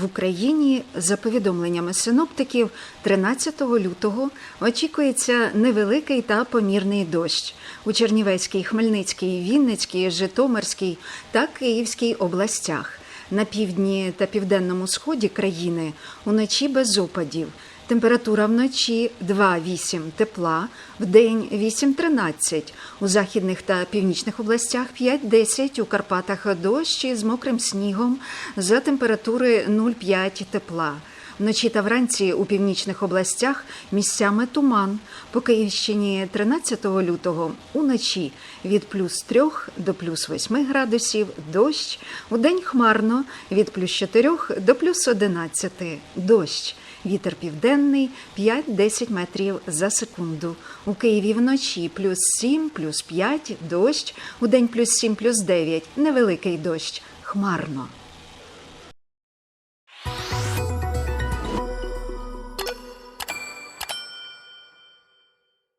В Україні, за повідомленнями синоптиків, 13 лютого очікується невеликий та помірний дощ у Чернівецькій, Хмельницькій, Вінницькій, Житомирській та Київській областях. На півдні та південному сході країни уночі без опадів. Температура вночі 2-8 тепла, вдень 8-13. У західних та північних областях 5-10, у Карпатах дощ з мокрим снігом за температури 0,5 тепла. Вночі та вранці у північних областях місцями туман. По Київщині 13 лютого уночі від плюс 3 до плюс 8 градусів дощ. Удень хмарно від плюс 4 до плюс 11 дощ. Вітер південний 5-10 метрів за секунду. У Києві вночі плюс 7, плюс 5, дощ. Удень плюс 7, плюс 9, невеликий дощ. Хмарно.